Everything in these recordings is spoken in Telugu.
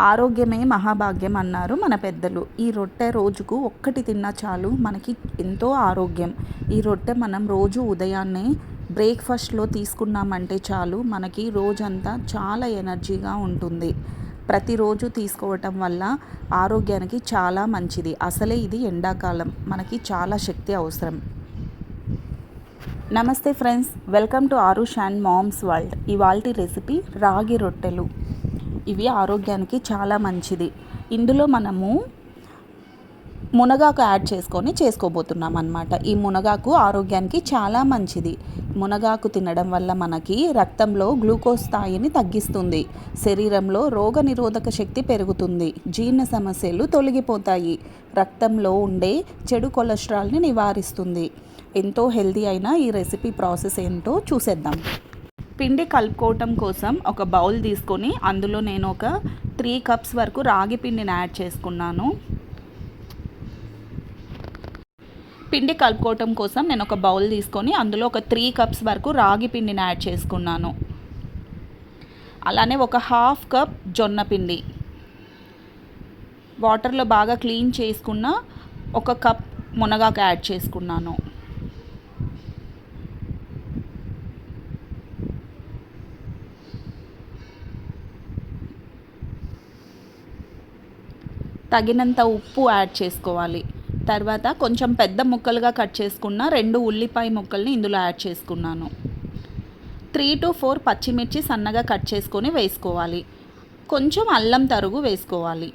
ఆరోగ్యమే మహాభాగ్యం అన్నారు మన పెద్దలు. ఈ రొట్టె రోజుకు ఒక్కటి తిన్నా చాలు మనకి ఎంతో ఆరోగ్యం. ఈ రొట్టె మనం రోజు ఉదయాన్నే బ్రేక్ఫాస్ట్లో తీసుకున్నామంటే చాలు మనకి రోజంతా చాలా ఎనర్జీగా ఉంటుంది. ప్రతిరోజు తీసుకోవటం వల్ల ఆరోగ్యానికి చాలా మంచిది. అసలే ఇది ఎండాకాలం. మనకి చాలా శక్తి అవసరం. నమస్తే friends. Welcome to Aarush and moms world. ఇవాల్టి రెసిపీ రాగి రొట్టెలు. ఇవి ఆరోగ్యానికి చాలా మంచిది. ఇందులో మనము మునగాకు యాడ్ చేసుకొని చేసుకోబోతున్నాం అనమాట ఈ మునగాకు ఆరోగ్యానికి చాలా మంచిది. మునగాకు తినడం వల్ల మనకి రక్తంలో గ్లూకోజ్ స్థాయిని తగ్గిస్తుంది. శరీరంలో రోగ నిరోధక శక్తి పెరుగుతుంది. జీర్ణ సమస్యలు తొలగిపోతాయి. రక్తంలో ఉండే చెడు కొలెస్ట్రాల్ని నివారిస్తుంది. ఎంతో హెల్తీ అయిన ఈ రెసిపీ ప్రాసెస్ ఏంటో చూసేద్దాం. పిండి కలుపుకోవటం కోసం ఒక బౌల్ తీసుకొని అందులో నేను ఒక త్రీ కప్స్ వరకు రాగి పిండిని యాడ్ చేసుకున్నాను. పిండి కలుపుకోవటం కోసం నేను ఒక బౌల్ తీసుకొని అందులో ఒక త్రీ కప్స్ వరకు రాగి పిండిని యాడ్ చేసుకున్నాను. అలానే ఒక హాఫ్ కప్ జొన్న పిండి. వాటర్లో బాగా క్లీన్ చేసుకున్న ఒక కప్ మునగాకు యాడ్ చేసుకున్నాను. తగినంత ఉప్పు యాడ్ చేసుకోవాలి. తర్వాత కొంచెం పెద్ద ముక్కలుగా కట్ చేసుకున్న రెండు ఉల్లిపాయ ముక్కల్ని ఇందులో యాడ్ చేసుకున్నాను. త్రీ టు ఫోర్ పచ్చిమిర్చి సన్నగా కట్ చేసుకొని వేసుకోవాలి. కొంచెం అల్లం తరుగు వేసుకోవాలి.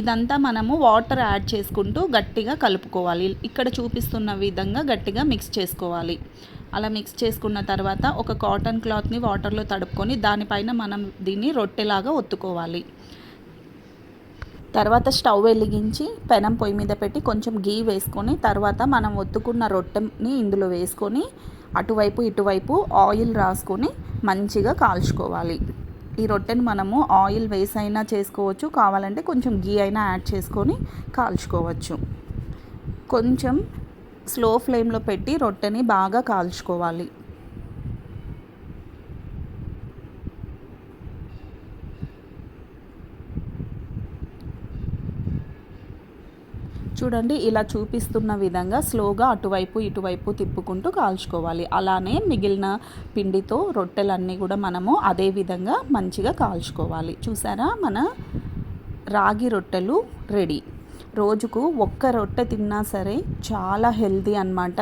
ఇదంతా మనము వాటర్ యాడ్ చేసుకుంటూ గట్టిగా కలుపుకోవాలి. ఇక్కడ చూపిస్తున్న విధంగా గట్టిగా మిక్స్ చేసుకోవాలి. అలా మిక్స్ చేసుకున్న తర్వాత ఒక కాటన్ క్లాత్ని వాటర్లో తడుపుకొని దానిపైన మనం దీన్ని రొట్టెలాగా ఒత్తుకోవాలి. తర్వాత స్టవ్ వెలిగించి పెనం పొయ్యి మీద పెట్టి కొంచెం గీ వేసుకొని తర్వాత మనం ఒత్తుకున్న రొట్టెని ఇందులో వేసుకొని అటువైపు ఇటువైపు ఆయిల్ రాసుకొని మంచిగా కాల్చుకోవాలి. ఈ రొట్టెని మనము ఆయిల్ వేసైనా అయినా చేసుకోవచ్చు కావాలంటే కొంచెం గీ అయినా యాడ్ చేసుకొని కాల్చుకోవచ్చు. కొంచెం స్లో ఫ్లేమ్లో పెట్టి రొట్టెని బాగా కాల్చుకోవాలి. చూడండి ఇలా చూపిస్తున్న విధంగా స్లోగా అటువైపు ఇటువైపు తిప్పుకుంటూ కాల్చుకోవాలి. అలానే మిగిలిన పిండితో రొట్టెలన్నీ కూడా మనము అదే విధంగా మంచిగా కాల్చుకోవాలి. చూసారా? మన రాగి రొట్టెలు రెడీ. రోజుకు ఒక్క రొట్టె తిన్నా సరే చాలా హెల్తీ అనమాట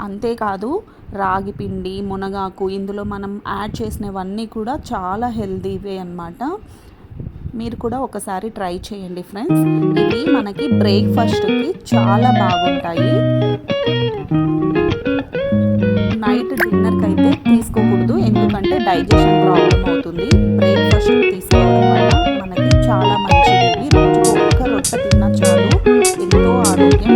అంతేకాదు రాగి పిండి మునగాకు ఇందులో మనం యాడ్ చేసినవన్నీ కూడా చాలా హెల్తీవే అనమాట మీరు కూడా ఒకసారి ట్రై చేయండి ఫ్రెండ్స్. ఇవి మనకి బ్రేక్ఫాస్ట్కి చాలా బాగుంటాయి. నైట్ డిన్నర్కి అయితే తీసుకోకూడదు. ఎందుకంటే డైజెషన్ ప్రాబ్లం అవుతుంది. బ్రేక్ఫాస్ట్ తీసుకోవడం వల్ల మనకి చాలా మంచిది. రోజు ఒక్క రొట్టె తిన్నా చాలు. ఎంతో ఆరోగ్యం.